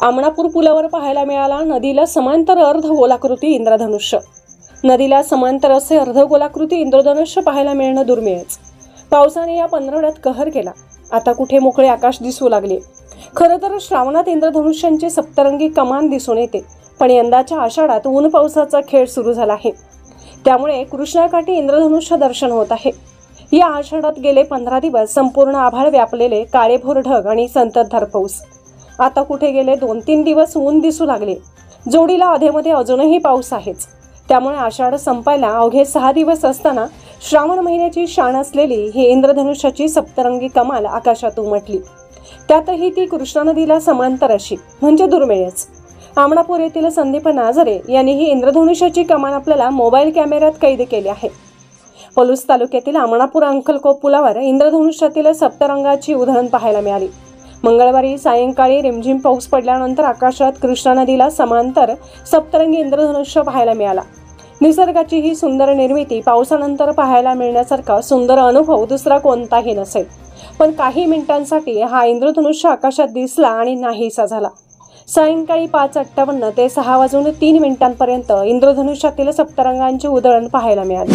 आमणापूर पुलावर पाहायला मिळाला नदीला समांतर अर्धगोलाकृती इंद्रधनुष्य. नदीला समांतर असे अर्धगोलाकृती इंद्रधनुष्य पाहायला मिळणं दुर्मिळच. पावसाने या पंधरवड्यात कहर केला. आता कुठे मोकळे आकाश दिसू लागले? खरं तर श्रावणात इंद्रधनुष्यांची सप्तरंगी कमान दिसून येते पण यंदाच्या आषाढात ऊन पावसाचा खेळ सुरू झाला आहे. त्यामुळे कृष्णाकाठी इंद्रधनुष्य दर्शन होत आहे. या आषाढात गेले पंधरा दिवस संपूर्ण आभाळ व्यापलेले काळेभोर ढग आणि संततधार पाऊस. आता कुठे गेले? दोन तीन दिवस ऊन दिसू लागले. जोडीला अधेमध्ये अजूनही पाऊस आहेच. त्यामुळे आषाढ संपायला अवघे सहा दिवस असताना श्रावण महिन्याची शाण असलेली ही इंद्रधनुष्याची सप्तरंगी कमाल आकाशात उमटली. त्यातही ती कृष्णा नदीला समांतर अशी म्हणजे दुर्मिळच. आमणापूर येथील संदीप नाझरे यांनी ही इंद्रधनुष्याची कमान आपल्याला मोबाईल कॅमेऱ्यात कैद केली आहे. पलूस तालुक्यातील आमणापूर अंकलकोप पुलावर इंद्रधनुष्यातील सप्तरंगाची उधळण पाहायला मिळाली. मंगळवारी सायंकाळी रिमझिम पाऊस पडल्यानंतर आकाशात कृष्णा नदीला समांतर सप्तरंगी इंद्रधनुष्य पाहायला मिळाला. निसर्गाची ही सुंदर निर्मिती पावसानंतर पाहायला मिळण्यासारखा सुंदर अनुभव दुसरा कोणताही नसेल. पण काही मिनिटांसाठी हा इंद्रधनुष्य आकाशात दिसला आणि नाहीसा झाला. सायंकाळी पाच अठ्ठावन्न ते सहा वाजून तीन मिनिटांपर्यंत इंद्रधनुष्यातील सप्तरंगांची उधळण पाहायला मिळाली.